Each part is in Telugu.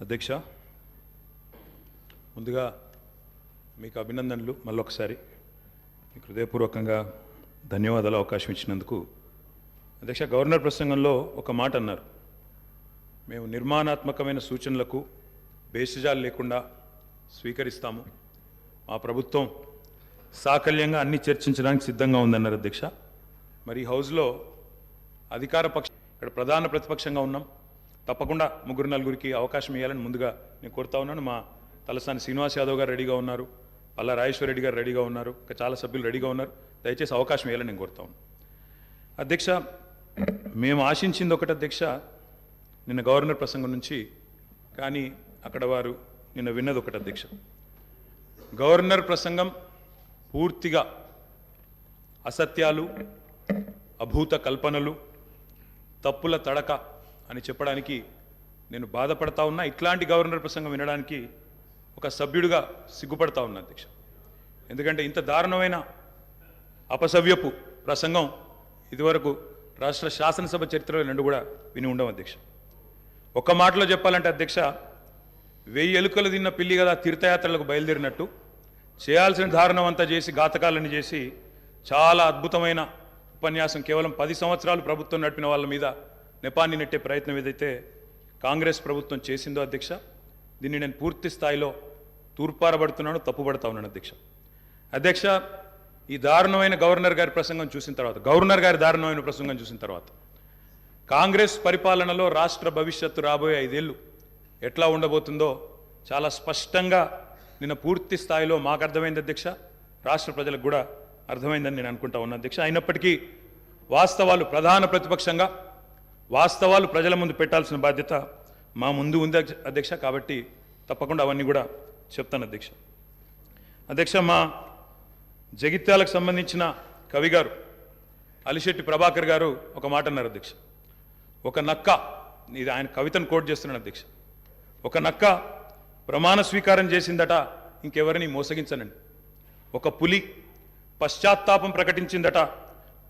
అధ్యక్ష ముందుగా మీకు అభినందనలు మళ్ళొకసారి. మీకు హృదయపూర్వకంగా ధన్యవాదాలు అవకాశం ఇచ్చినందుకు. అధ్యక్ష గవర్నర్ ప్రసంగంలో ఒక మాట అన్నారు. మేము నిర్మాణాత్మకమైన సూచనలకు బేసిజాలు లేకుండా స్వీకరిస్తాము. మా ప్రభుత్వం సాకల్యంగా అన్ని చర్చించడానికి సిద్ధంగా ఉందన్నారు అధ్యక్ష. మరి హౌస్లో అధికార పక్ష ఇక్కడ ప్రధాన ప్రతిపక్షంగా ఉన్నాం. తప్పకుండా ముగ్గురు నలుగురికి అవకాశం ఇవ్వాలని ముందుగా నేను కోరుతా ఉన్నాను. మా తలసాని శ్రీనివాస్ యాదవ్ గారు రెడీగా ఉన్నారు పల్లా రాజేశ్వర రెడ్డి గారు రెడీగా ఉన్నారు ఇంకా చాలా సభ్యులు రెడీగా ఉన్నారు. దయచేసి అవకాశం ఇవ్వాలని నేను కోరుతా ఉన్నాను. అధ్యక్ష మేము ఆశించింది ఒకటి అధ్యక్ష నిన్న గవర్నర్ ప్రసంగం నుంచి కానీ అక్కడ వారు నిన్న విన్నది ఒకటి అధ్యక్ష. గవర్నర్ ప్రసంగం పూర్తిగా అసత్యాలు అభూత కల్పనలు తప్పుల తడక అని చెప్పడానికి నేను బాధపడతా ఉన్నా. ఇట్లాంటి గవర్నర్ ప్రసంగం వినడానికి ఒక సభ్యుడిగా సిగ్గుపడతా ఉన్నా అధ్యక్ష. ఎందుకంటే ఇంత దారుణమైన అపసవ్యపు ప్రసంగం ఇదివరకు రాష్ట్ర శాసనసభ చరిత్రలో రెండు కూడా విని ఉండం అధ్యక్ష. ఒక్క మాటలో చెప్పాలంటే అధ్యక్ష వెయ్యి ఎలుకలు తిన్న పిల్లి కదా తీర్థయాత్రలకు బయలుదేరినట్టు చేయాల్సిన దారుణం అంతా చేసి ఘాతకాలని చేసి చాలా అద్భుతమైన ఉపన్యాసం కేవలం పది సంవత్సరాలు ప్రభుత్వం నడిపిన వాళ్ళ మీద నెపాన్ని నెట్టే ప్రయత్నం ఏదైతే కాంగ్రెస్ ప్రభుత్వం చేసిందో అధ్యక్ష దీన్ని నేను పూర్తి స్థాయిలో తూర్పారబడుతున్నాను తప్పుపడతా ఉన్నాను అధ్యక్ష. అధ్యక్ష ఈ దారుణమైన గవర్నర్ గారి ప్రసంగం చూసిన తర్వాత గవర్నర్ గారి దారుణమైన ప్రసంగం చూసిన తర్వాత కాంగ్రెస్ పరిపాలనలో రాష్ట్ర భవిష్యత్తు రాబోయే ఐదేళ్ళు ఎట్లా ఉండబోతుందో చాలా స్పష్టంగా నిన్న పూర్తి స్థాయిలో మాకు అర్థమైంది అధ్యక్ష. రాష్ట్ర ప్రజలకు కూడా అర్థమైందని నేను అనుకుంటా ఉన్నా అధ్యక్ష. అయినప్పటికీ వాస్తవాలు ప్రధాన ప్రతిపక్షంగా వాస్తవాలు ప్రజల ముందు పెట్టాల్సిన బాధ్యత మా ముందు ఉంది అధ్యక్ష కాబట్టి తప్పకుండా అవన్నీ కూడా చెప్తాను అధ్యక్ష. అధ్యక్ష మా జగిత్యాలకు సంబంధించిన కవి గారు అలిశెట్టి ప్రభాకర్ గారు ఒక మాట అన్నారు అధ్యక్ష. ఒక నక్క ఇది ఆయన కవితను కోట్ చేస్తున్నాను అధ్యక్ష. ఒక నక్క ప్రమాణ స్వీకారం చేసిందట ఇంకెవరిని మోసగించనండి. ఒక పులి పశ్చాత్తాపం ప్రకటించిందట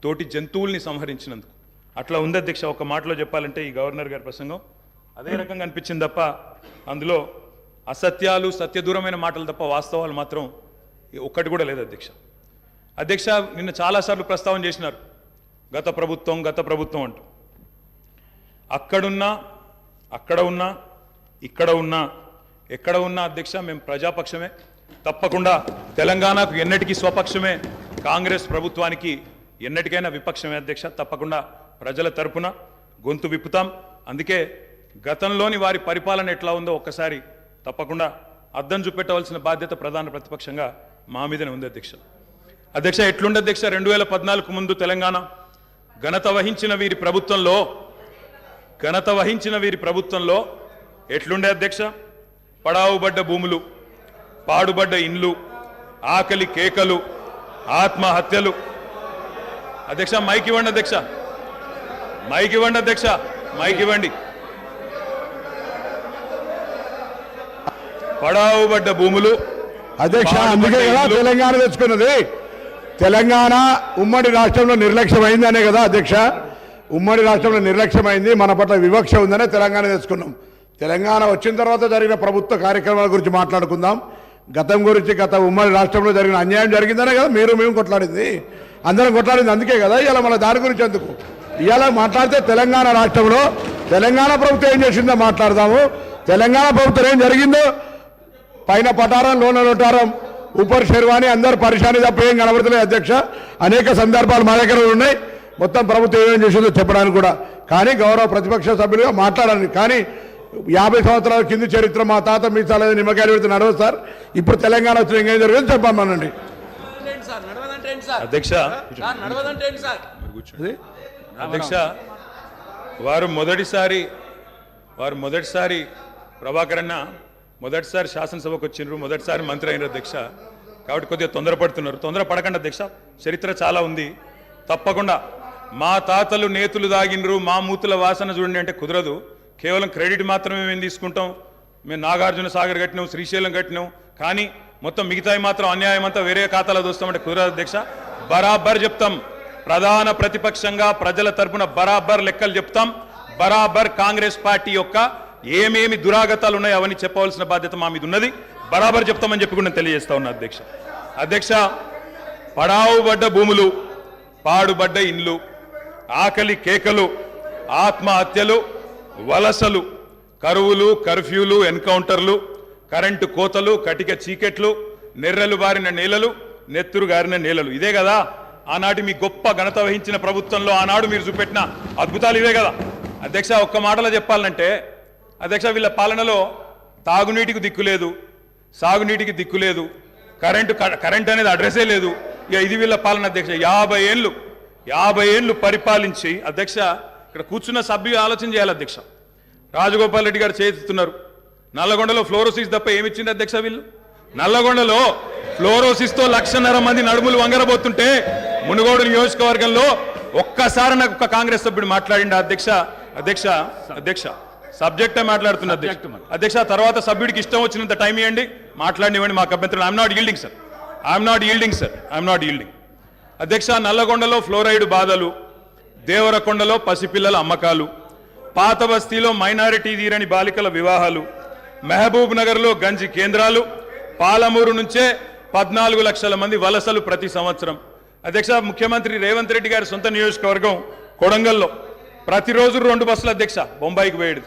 తోటి జంతువుల్ని సంహరించినందుకు. అట్లా ఉంది అధ్యక్ష ఒక మాటలో చెప్పాలంటే ఈ గవర్నర్ గారి ప్రసంగం. అదే రకంగా అనిపించింది తప్ప అందులో అసత్యాలు సత్యదూరమైన మాటలు తప్ప వాస్తవాలు మాత్రం ఒక్కటి కూడా లేదు అధ్యక్ష. అధ్యక్ష నిన్న చాలాసార్లు ప్రస్తావన చేసినారు. గత ప్రభుత్వం గత ప్రభుత్వం అంటూ. అక్కడున్నా అక్కడ ఉన్నా ఇక్కడ ఉన్నా ఎక్కడ ఉన్నా అధ్యక్ష మేము ప్రజాపక్షమే. తప్పకుండా తెలంగాణకు ఎన్నటికీ స్వపక్షమే. కాంగ్రెస్ ప్రభుత్వానికి ఎన్నటికైనా విపక్షమే అధ్యక్ష. తప్పకుండా ప్రజల తరపున గొంతు విప్పుతాం. అందుకే గతంలోని వారి పరిపాలన ఎట్లా ఉందో ఒక్కసారి తప్పకుండా అద్దం చూపెట్టవలసిన బాధ్యత ప్రధాన ప్రతిపక్షంగా మా మీదనే ఉంది అధ్యక్ష. అధ్యక్ష ఎట్లుండే అధ్యక్ష? రెండు వేల పద్నాలుగు ముందు తెలంగాణ ఘనత వహించిన వీరి ప్రభుత్వంలో ఘనత వహించిన వీరి ప్రభుత్వంలో ఎట్లుండే అధ్యక్ష? పడావుబడ్డ భూములు పాడుబడ్డ ఇండ్లు ఆకలి కేకలు ఆత్మహత్యలు. అధ్యక్ష మైక్ ఇవ్వండి అధ్యక్ష. మైక్ ఇవ్వండి అధ్యక్ష మైక్ ఇవ్వండి. పడావుబడ్డ భూములు అధ్యక్ష అందుకే కదా తెలంగాణ తెచ్చుకున్నది. తెలంగాణ ఉమ్మడి రాష్ట్రంలో నిర్లక్ష్యమైందనే కదా అధ్యక్ష? ఉమ్మడి రాష్ట్రంలో నిర్లక్ష్యమైంది మన పట్ల వివక్ష ఉందనే తెలంగాణ తెచ్చుకున్నాం. తెలంగాణ వచ్చిన తర్వాత జరిగిన ప్రభుత్వ కార్యక్రమాల గురించి మాట్లాడుకుందాం. గతం గురించి గత ఉమ్మడి రాష్ట్రంలో జరిగిన అన్యాయం జరిగిందనే కదా మీరు మేము కొట్లాడింది. అందరం కొట్లాడింది అందుకే కదా ఇవాళ మన దాని గురించి ఎందుకు? ఇవాళ మాట్లాడితే తెలంగాణ రాష్ట్రంలో తెలంగాణ ప్రభుత్వం ఏం చేసిందో మాట్లాడదాము. తెలంగాణ ప్రభుత్వం ఏం జరిగిందో పైన పటారం లోన లోటారం ఉపర్ శర్వాణి అందరు పరిశాని తప్ప ఏం కనబడతలేదు అధ్యక్ష. అనేక సందర్భాలు మా దగ్గర ఉన్నాయి. మొత్తం ప్రభుత్వం ఏమేం చేసిందో చెప్పడానికి కూడా. కానీ గౌరవ ప్రతిపక్ష సభ్యులుగా మాట్లాడాలి. కానీ యాభై సంవత్సరాల కింది చరిత్ర మా తాత మీ తల నిమ్మకాయలు పెడితే నడవదు సార్. ఇప్పుడు తెలంగాణ వచ్చిన ఇంకేం జరిగింది చెప్పమనండి. అధ్యక్ష అధ్యక్ష వారు మొదటిసారి వారు మొదటిసారి ప్రభాకర్ అన్న మొదటిసారి శాసనసభకు వచ్చిండ్రు మొదటిసారి మంత్రి అయినారు అధ్యక్ష. కాబట్టి కొద్దిగా తొందరపడుతున్నారు. తొందర పడకండి అధ్యక్ష. చరిత్ర చాలా ఉంది. తప్పకుండా మా తాతలు నేతులు దాగిండ్రు మా మూతుల వాసన చూడండి అంటే కుదరదు. కేవలం క్రెడిట్ మాత్రమే మేము తీసుకుంటాం. మేము నాగార్జున సాగర్ కట్టినాం శ్రీశైలం కట్టినాం. కానీ మొత్తం మిగతాయి మాత్రం అన్యాయం అంతా వేరే ఖాతాలో దోస్తామంటే కుదరదు అధ్యక్ష. బరాబర్ చెప్తాం. ప్రధాన ప్రతిపక్షంగా ప్రజల తరపున బరాబర్ లెక్కలు చెప్తాం. బరాబర్ కాంగ్రెస్ పార్టీ యొక్క ఏమేమి దురాగతాలు ఉన్నాయో అవన్నీ చెప్పవలసిన బాధ్యత మా మీద ఉన్నది బరాబర్ చెప్తామని చెప్పి కూడా తెలియజేస్తా ఉన్నా అధ్యక్ష. అధ్యక్ష పడావుబడ్డ భూములు పాడుబడ్డ ఇండ్లు ఆకలి కేకలు ఆత్మహత్యలు వలసలు కరువులు కర్ఫ్యూలు ఎన్కౌంటర్లు కరెంటు కోతలు కటిక చీకెట్లు నెర్రలు బారిన నేలలు నెత్తురు గారిన నేలలు. ఇదే కదా? ఆనాటి మీ గొప్ప ఘనత వహించిన ప్రభుత్వంలో ఆనాడు మీరు చూపెట్టిన అద్భుతాలు ఇవే కదా. అధ్యక్ష ఒక్క మాటలో చెప్పాలంటే అధ్యక్ష వీళ్ళ పాలనలో తాగునీటికి దిక్కులేదు సాగునీటికి దిక్కులేదు కరెంటు కరెంటు కరెంట్ అనేది అడ్రస్సే లేదు. ఇక ఇది వీళ్ళ పాలన అధ్యక్ష. యాభై ఏళ్ళు యాభై ఏళ్ళు పరిపాలించి అధ్యక్ష ఇక్కడ కూర్చున్న సభ్యు ఆలోచన చేయాలి అధ్యక్ష. రాజగోపాల్ రెడ్డి గారు చేస్తున్నారు నల్లగొండలో ఫ్లోరోసిస్ తప్ప ఏమిచ్చింది అధ్యక్ష వీళ్ళు? నల్లగొండలో ఫ్లోరోసిస్తో లక్షన్నర మంది నడుములు వంగరబోతుంటే మునుగోడు నియోజకవర్గంలో ఒక్కసారి నాకు ఒక కాంగ్రెస్ సభ్యుడు మాట్లాడిండు అధ్యక్ష అధ్యక్ష అధ్యక్ష. సబ్జెక్టే మాట్లాడుతున్న అధ్యక్ష. తర్వాత సభ్యుడికి ఇష్టం వచ్చినంత టైం ఇవ్వండి మాట్లాడినివ్వండి మాకు అభ్యంతరం I'm not yielding sir I'm not yielding sir I'm not yielding అధ్యక్ష నల్లగొండలో ఫ్లోరైడ్ బాధలు దేవరకొండలో పసిపిల్లల అమ్మకాలు పాత బస్తీలో మైనారిటీ తీరని బాలికల వివాహాలు మహబూబ్ నగర్లో గంజి కేంద్రాలు పాలమూరు నుంచే పద్నాలుగు లక్షల మంది వలసలు ప్రతి సంవత్సరం. అధ్యక్ష ముఖ్యమంత్రి రేవంత్ రెడ్డి గారి సొంత నియోజకవర్గం కొడంగల్లో. ప్రతిరోజు రెండు బస్సులు అధ్యక్ష బొంబాయికి పోయేది.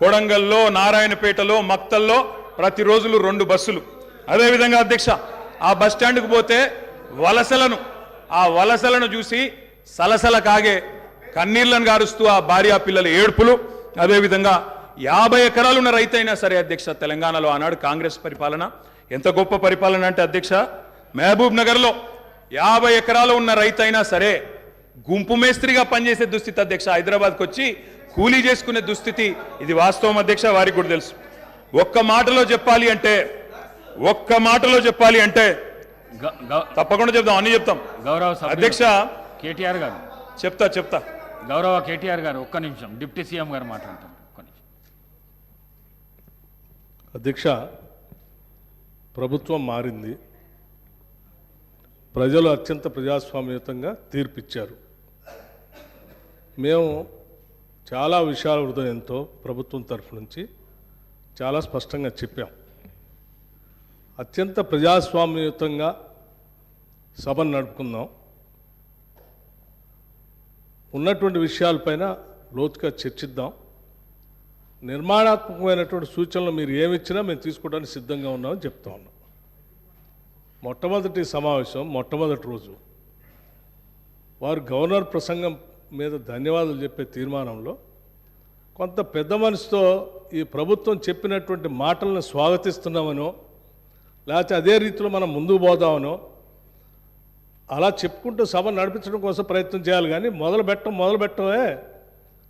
కొడంగల్లో నారాయణపేటలో మక్తల్లో ప్రతిరోజులు రెండు బస్సులు. అదేవిధంగా అధ్యక్ష ఆ బస్ స్టాండ్కు పోతే వలసలను ఆ వలసలను చూసి సలసల కాగే కన్నీళ్ళను గారుస్తూ ఆ భార్యా పిల్లల ఏడుపులు. అదేవిధంగా యాభై ఎకరాలున్న రైతైనా సరే అధ్యక్ష తెలంగాణలో ఆనాడు కాంగ్రెస్ పరిపాలన. ఎంత గొప్ప పరిపాలన అంటే అధ్యక్ష మహబూబ్ నగర్లో యాభై ఎకరాలు ఉన్న రైతైనా సరే గుంపు మేస్త్రిగా పనిచేసే దుస్థితి అధ్యక్ష హైదరాబాద్కి వచ్చి కూలీ చేసుకునే దుస్థితి ఇది వాస్తవం అధ్యక్ష వారికి కూడా తెలుసు. ఒక్క మాటలో చెప్పాలి అంటే ఒక్క మాటలో చెప్పాలి అంటే తప్పకుండా చెప్తాం అన్ని చెప్తాం. గౌరవ అధ్యక్ష కేటీఆర్ గారు. చెప్తా చెప్తా. గౌరవ కేటీఆర్ గారు ఒక్క నిమిషం డిప్యూటీ సీఎం గారు నిమిషం. అధ్యక్ష ప్రభుత్వం మారింది. ప్రజలు అత్యంత ప్రజాస్వామ్యతంగా తీర్పిచ్చారు. మేము చాలా విషయాల హృదయంతో ప్రభుత్వం తరఫు నుంచి చాలా స్పష్టంగా చెప్పాం. అత్యంత ప్రజాస్వామ్యయుతంగా సభను నడుపుకుందాం ఉన్నటువంటి విషయాలపైన లోతుగా చర్చిద్దాం. నిర్మాణాత్మకమైనటువంటి సూచనలు మీరు ఏమిచ్చినా మేము తీసుకోవడానికి సిద్ధంగా ఉన్నామని చెప్తా ఉన్నాం. మొట్టమొదటి సమావేశం మొట్టమొదటి రోజు. వారు గవర్నర్ ప్రసంగం మీద ధన్యవాదాలు చెప్పే తీర్మానంలో కొంత పెద్ద మనసుతో ఈ ప్రభుత్వం చెప్పినటువంటి మాటలను స్వాగతిస్తున్నామనో లేకపోతే అదే రీతిలో మనం ముందుకు పోదామనో అలా చెప్పుకుంటూ సభ నడిపించడం కోసం ప్రయత్నం చేయాలి. కానీ మొదలు పెట్టడం మొదలు పెట్టమే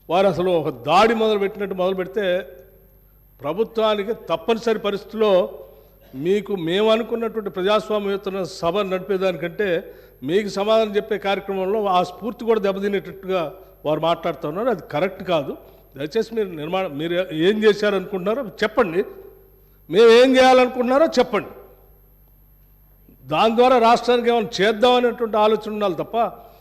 వారు అసలు ఒక దాడి మొదలు పెట్టినట్టు మొదలు పెడితే ప్రభుత్వానికి తప్పనిసరి పరిస్థితుల్లో మీకు మేము అనుకున్నటువంటి ప్రజాస్వామ్యయుత సభ నడిపేదానికంటే మీకు సమాధానం చెప్పే కార్యక్రమంలో ఆ స్ఫూర్తి కూడా దెబ్బతినేటట్టుగా వారు మాట్లాడుతున్నారు అది కరెక్ట్ కాదు. దయచేసి మీరు నిర్మాణం మీరు ఏం చేశారనుకుంటున్నారో చెప్పండి. మేము ఏం చేయాలనుకుంటున్నారో చెప్పండి. దాని ద్వారా రాష్ట్రానికి ఏమైనా చేద్దామనేటువంటి ఆలోచన ఉండాలి తప్ప